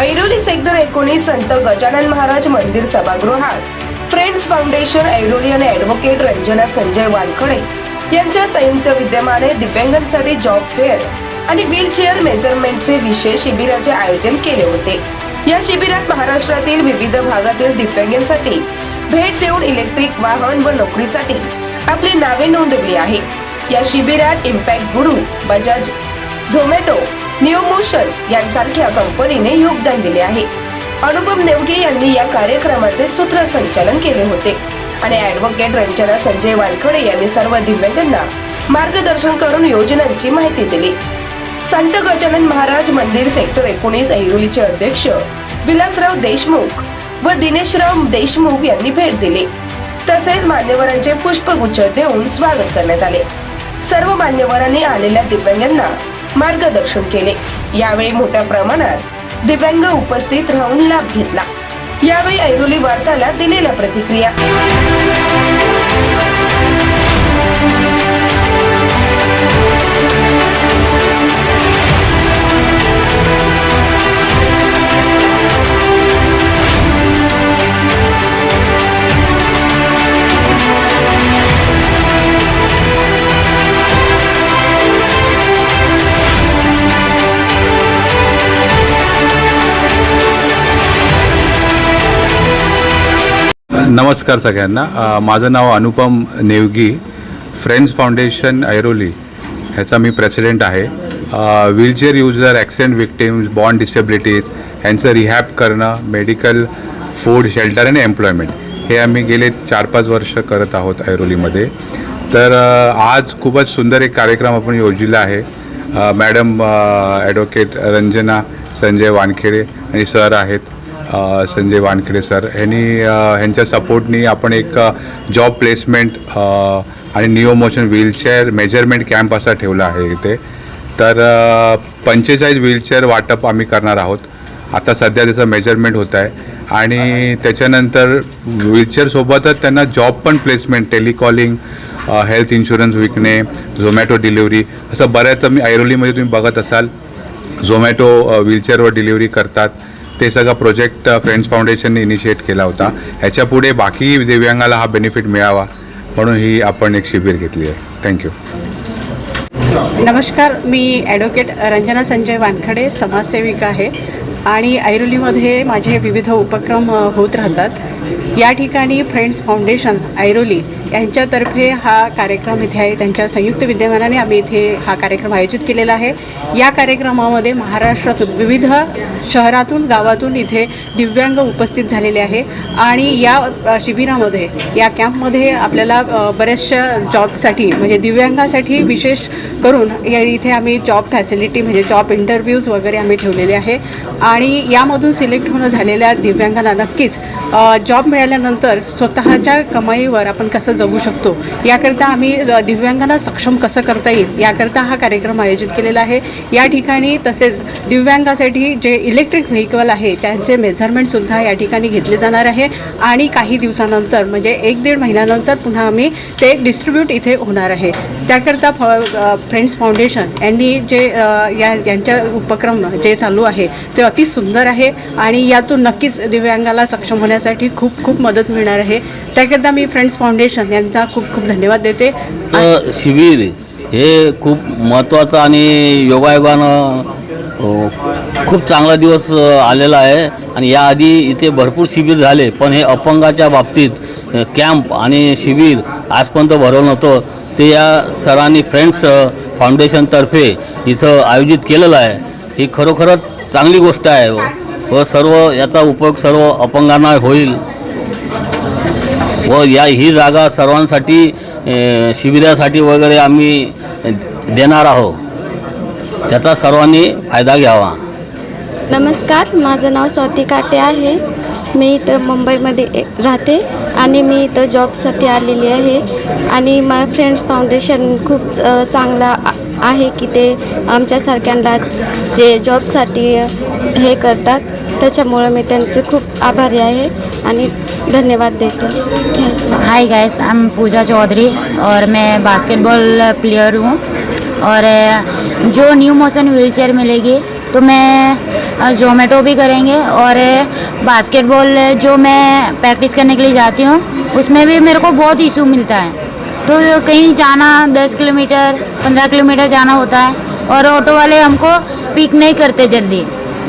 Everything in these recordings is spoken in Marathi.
ऐरोली सेक्टर एकोणीस संत गजानन महाराज मंदिर सभागृहात. फ्रेंड्स फाउंडेशन ऐरोली आणि ऍडव्होकेट रंजना संजय वानखडे यांच्या संयुक्त विद्यमाने दिव्यांगांसाठी जॉब फेअर आणि व्हीलचेअर मेजरमेंटचे विशेष शिबिराचे आयोजन केले होते. या शिबिरात महाराष्ट्रातील विविध भागातील दिव्यांगांसाठी भेट देऊन इलेक्ट्रिक वाहन व नोकरीसाठी आपली नावे नोंदवली आहे या शिबिरात इम्पॅक्ट गुरु बजाज झोमॅटो न्यूमोशन यांसारख्या कंपनीने योगदान दिले आहे. अनुपम नेवगे यांनी या कार्यक्रमाचे सूत्रसंचालन केले होते. आणि ऍडव्होकेट रंजना संजय वानखडे यांनी सर्व दिव्यांगांना मार्गदर्शन करून योजनांची माहिती दिली. संत गजानन महाराज मंदिर सेक्टर एकोणीस ऐरोलीचे अध्यक्ष विलासराव देशमुख व दिनेशराव देशमुख यांनी भेट दिली. तसेच मान्यवरांचे पुष्पगुच्छ देऊन स्वागत करण्यात आले. सर्व मान्यवरांनी आलेल्या दिव्यांगांना मार्गदर्शन केले. यावेळी मोठ्या प्रमाणात दिव्यांग उपस्थित राहून लाभ घेतला. यावेळी ऐरोली वार्ताला दिलेल्या प्रतिक्रिया. नमस्कार सगळ्यांना. माझं नाव अनुपम नेवगी फ्रेंड्स फाउंडेशन ऐरोली ह्याचा मी प्रेसिडेंट आहे. Wheelchair user accident victims bond disabilities ह्यांचं रिहॅप करणं मेडिकल फूड शेल्टर आणि एम्प्लॉयमेंट हे आम्ही गेले चार पाच वर्ष करत आहोत ऐरोलीमध्ये. तर आज खूपच सुंदर एक कार्यक्रम आपण योजलेला आहे. मॅडम ॲडव्होकेट रंजना संजय वानखेडे आणि सर आहेत. संजय वानखेडे सर. यांनी ह्यांच्या सपोर्टनी आपण एक जॉब प्लेसमेंट आणि Neo Motion wheelchair measurement camp असा ठेवला आहे इथे. तर पंचेचाळीस व्हीलचेअर वाटप आम्ही करणार आहोत. आता सध्या त्याचं मेजरमेंट होत आहे. आणि त्याच्यानंतर व्हीलचेअरसोबतच त्यांना जॉब पण प्लेसमेंट टेलिकॉलिंग हेल्थ इन्शुरन्स विकणे झोमॅटो डिलिव्हरी असं बऱ्याच मी ऐरोलीमध्ये तुम्ही बघत असाल. झोमॅटो व्हीलचेअरवर डिलिव्हरी करतात. ते सगळा प्रोजेक्ट फ्रेंड्स फाउंडेशनने इनिशिएट केला होता. ह्याच्या पुढे बाकी दिव्यांगाला हा बेनिफिट मिळावा म्हणून ही आपण एक शिबिर घेतली आहे. थँक्यू नमस्कार मी ॲडव्होकेट रंजना संजय वानखडे समाजसेविका आहे. आणि ऐरोलीमध्ये माझे विविध उपक्रम होत राहतात. या ठिकाणी फ्रेंड्स फाउंडेशन ऐरोली यांच्यातर्फे हा कार्यक्रम इथे आहे. त्यांच्या संयुक्त विद्यमानाने आम्ही इथे हा कार्यक्रम आयोजित केलेला आहे. या कार्यक्रमामध्ये महाराष्ट्रातून विविध शहरातून गावातून इथे दिव्यांग उपस्थित झालेले आहे. आणि या शिबिरामध्ये या कॅम्पमध्ये आपल्याला बऱ्याचशा जॉबसाठी म्हणजे दिव्यांगासाठी विशेष करून या इथे आम्ही जॉब फॅसिलिटी म्हणजे जॉब इंटरव्ह्यूज वगैरे आम्ही ठेवलेले आहे. आणि यामधून सिलेक्ट होणं झालेल्या दिव्यांगांना नक्कीच जॉब जॉब मिळाल्यानंतर स्वतःच्या कमाईवर आपण कसं जगू शकतो याकरता आम्ही दिव्यांगांना सक्षम कसं करता येईल याकरता हा कार्यक्रम आयोजित केलेला आहे. या ठिकाणी तसेच दिव्यांगासाठी जे इलेक्ट्रिक व्हेकल आहे त्यांचे मेझरमेंटसुद्धा या ठिकाणी घेतले जाणार आहे. आणि काही दिवसानंतर म्हणजे एक दीड महिन्यानंतर पुन्हा आम्ही ते डिस्ट्रीब्यूट इथे होणार आहे. त्याकरता फ फ्रेंड्स फाउंडेशन यांनी जे या यांच्या उपक्रम जे चालू आहे ते अति सुंदर आहे. आणि यातून नक्कीच दिव्यांगाला सक्षम होण्यासाठी खूप खूप खूप मदत मिळणार आहे. त्याकरता मी फ्रेंड्स फाउंडेशन यांना खूप खूप धन्यवाद देते. शिबिर हे खूप महत्त्वाचं आणि योगायोगानं खूप चांगला दिवस आलेला आहे. आणि याआधी इथे भरपूर शिबिर झाले पण हे अपंगाच्या बाबतीत कॅम्प आणि शिबिर आजपर्यंत भरवलं नव्हतं. ते या सरांनी फ्रेंड्स फाउंडेशनतर्फे इथं आयोजित केलेलं आहे. ही खरोखरच चांगली गोष्ट आहे व सर्व याचा उपयोग सर्व अपंगांना होईल. व या ही जागा सर्वांसाठी शिबिरासाठी वगैरे आम्ही देणार आहोत. त्याचा सर्वांनी फायदा घ्यावा. नमस्कार माझं नाव स्वाती काटे आहे. मी इथं मुंबईमध्ये राहते आणि मी इथं जॉबसाठी आलेली आहे. आणि माय फ्रेंड्स फाउंडेशन खूप चांगला आहे की ते आमच्यासारख्यांना जे जॉबसाठी हे करतात. मी खूप आभारी आहे आणि धन्यवाद देते. Hi guys I am Pooja Chaudhary और मैं बास्केटबॉल प्लेयर हूँ। और जो न्यू मोशन व्हील चेयर मिलेगी तो मैं जोमेटो भी करेंगे। और बास्केटबॉल जो मैं प्रैक्टिस करने के लिए जाती हूँ, उसमें भी मेरे को बहुत इशू मिलता है। तो कहीं जाना, दस किलोमीटर, पंद्रह किलोमीटर जाना होता है, और ऑटो वाले हमको पिक नहीं करते जल्दी।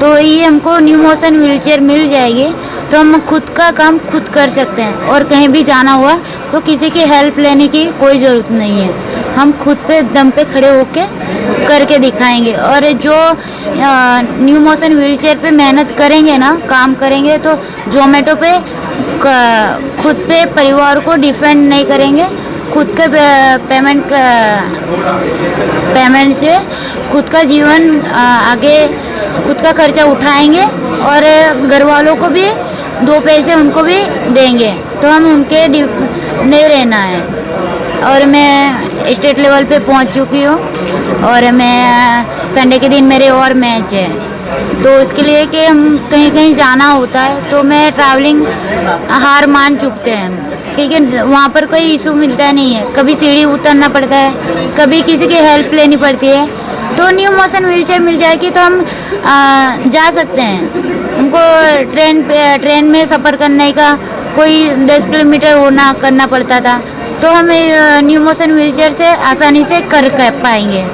तो ये हमको न्यू मोशन व्हील मिल जाएगी। तो हम खुद का काम खुद कर सकते हैं और कहीं भी जाना हुआ तो किसी की हेल्प लेने की कोई ज़रूरत नहीं है। हम खुद पे दम पे खड़े होके करके दिखाएँगे और जो न्यू मोशन व्हील चेयर पे मेहनत करेंगे ना, काम करेंगे तो जोमेटो पे खुद पे परिवार को डिफेंड नहीं करेंगे। खुद का पेमेंट पेमेंट से खुद का जीवन आगे खुद का खर्चा उठाएँगे और घर वालों को भी दो पैसे उनको भी देंगे। तो हम उनके नहीं रहना है। और मैं स्टेट लेवल पे पहुँच चुकी हूँ और मैं संडे के दिन मेरे और मैच है। तो उसके लिए कि हम कहीं कहीं जाना होता है तो मैं ट्रैवलिंग हार मान चुकते हैं ठीक है वहाँ पर कोई इशू मिलता नहीं है। कभी सीढ़ी उतरना पड़ता है कभी किसी की हेल्प लेनी पड़ती है। तो न्यू मोशन व्हील मिल जाएगी तो हम आ, जा सकते हैं। हमको ट्रेन ट्रेन में सफ़र करने का कोई दस किलोमीटर होना करना पड़ता था। तो हम न्यू मोशन व्हील से आसानी से कर कर पाएँगे।